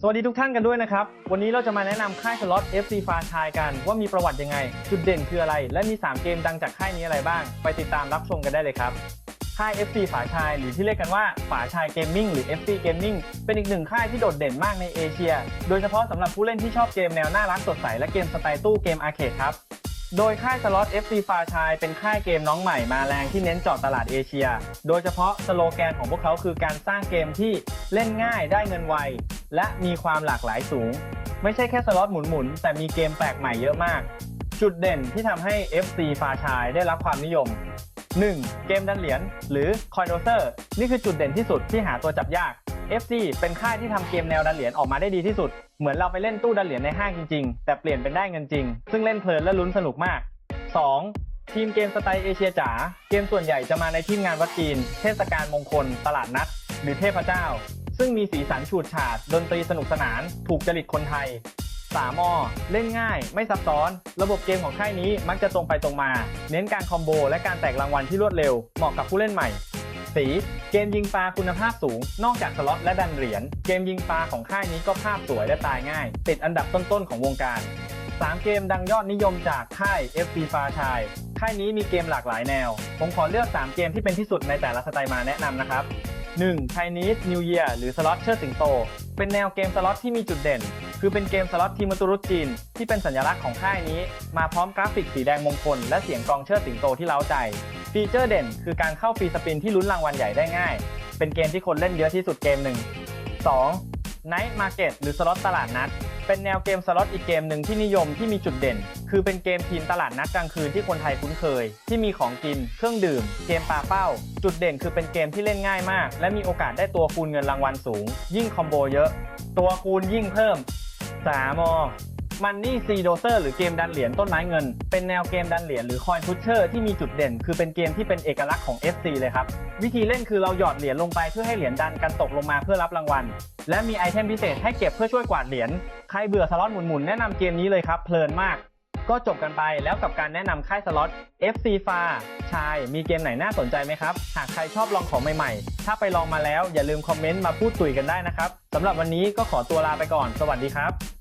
สวัสดีทุกท่านกันด้วยนะครับ วันนี้เราจะมาแนะนำค่ายสล็อต FC ฟาชายกัน ว่ามีประวัติยังไง จุดเด่นคืออะไร และมี 3 เกมดังจากค่ายนี้อะไรบ้าง ไปติดตามรับชมกันได้เลยครับ ค่าย FC ฝาชาย หรือที่เรียกกันว่าฝาชายเกมมิ่งหรือ FC Gaming เป็นอีกหนึ่งค่ายที่โดดเด่นมากในเอเชีย โดยเฉพาะสำหรับผู้เล่นที่ชอบเกมแนวน่ารักสดใสและเกมสไตล์ตู้เกมอาร์เคดครับโดยค่ายสล็อต FC ฟาชายเป็นค่ายเกมน้องใหม่มาแรงที่เน้นเจาะตลาดเอเชีย โดยเฉพาะสโลแกนของพวกเขาคือการสร้างเกมที่เล่นง่ายได้เงินไว และมีความหลากหลายสูง ไม่ใช่แค่สล็อตหมุนๆ แต่มีเกมแปลกใหม่เยอะมาก จุดเด่นที่ทำให้ FC ฟาชายได้รับความนิยม 1. เกมดันเหรียญหรือ Coin d o s e r นี่คือจุดเด่นที่สุดที่หาตัวจับยาก FC เป็นค่ายที่ทำเกมแนวดันเหรียญออกมาได้ดีที่สุด เหมือนเราไปเล่นตู้ดันเหรียญในห้างจริงๆ แต่เปลี่ยนเป็นได้เงินจริง ซึ่งเล่นเพลินและลุ้นสนุกมาก 2. ทีมเกมสไตล์เอเชียจ๋า เกมส่วนใหญ่จะมาในทีมงานวัดจีน เทศกาลมงคล ตลาดนัด หรือเทพเจ้า ซึ่งมีสีสันฉูดฉาด ดนตรีสนุกสนาน ถูกจริตคนไทย3มอเล่นง่าย ไม่ซับซ้อน ระบบเกมของค่ายนี้มักจะตรงไปตรงมา เน้นการคอมโบและการแตกรางวัลที่รวดเร็ว เหมาะกับผู้เล่นใหม่ สี เกมยิงปลาคุณภาพสูง นอกจากสล็อตและดันเหรียญ เกมยิงปลาของค่ายนี้ก็ภาพสวยและตายง่าย ติดอันดับต้นๆของวงการ 3 เกมดังยอดนิยมจากค่าย FC ฟาชาย ค่ายนี้มีเกมหลากหลายแนว ผมขอเลือก 3 เกมที่เป็นที่สุดในแต่ละสไตล์มาแนะนำนะครับ 1. Chinese New Year หรือสล็อตเชิดสิงโต เป็นแนวเกมสล็อตที่มีจุดเด่น คือเป็นเกมสล็อตทีมตุรุษจีน ที่เป็นสัญลักษณ์ของค่ายนี้ มาพร้อมกราฟิกสีแดงมงคล และเสียงกองเชิดสิงโตที่เล้าใจ ฟีเจอร์เด่น คือการเข้าฟรีสปินที่ลุ้นรางวัลใหญ่ได้ง่าย เป็นเกมที่คนเล่นเยอะที่สุดเกมหนึ่ง 2. Night Market หรือสล็อตตลาดนัด เป็นแนวเกมสล็อตอีกเกมหนึ่งที่นิยมที่มีจุดเด่น คือเป็นเกมทีมตลาดนัดกลางคืนที่คนไทยคุ้นเคย ที่มีของกิน เครื่องดื่ม เกมปลาเป้า จุดเด่นคือเป็นเกมที่เล่นง่ายมาก และมีโอกาสได้ตัวคูณเงินรางวัลสูง ยิ่งคอมโบเยอะ ตัวคูณยิ่งเพิ่มสามอ มันนี่ซีโดเซอร์หรือเกมดันเหรียญต้นไม้เงิน เป็นแนวเกมดันเหรียญหรือคอยพุชเชอร์ที่มีจุดเด่น คือเป็นเกมที่เป็นเอกลักษณ์ของ FC เลยครับ วิธีเล่นคือเราหยอดเหรียญลงไปเพื่อให้เหรียญดันกันตกลงมาเพื่อรับรางวัล และมีไอเทมพิเศษให้เก็บเพื่อช่วยกวาดเหรียญใครเบื่อสล็อตหมุนๆแนะนำเกมนี้เลยครับเพลินมาก ก็จบกันไปแล้วกับการแนะนำค่ายสล็อต FC ฟาชาย มีเกมไหนน่าสนใจไหมครับ หากใครชอบลองของใหม่ๆ ถ้าไปลองมาแล้วอย่าลืมคอมเมนต์มาพูดคุยกันได้นะครับสำหรับวันนี้ก็ขอตัวลาไปก่อน สวัสดีครับ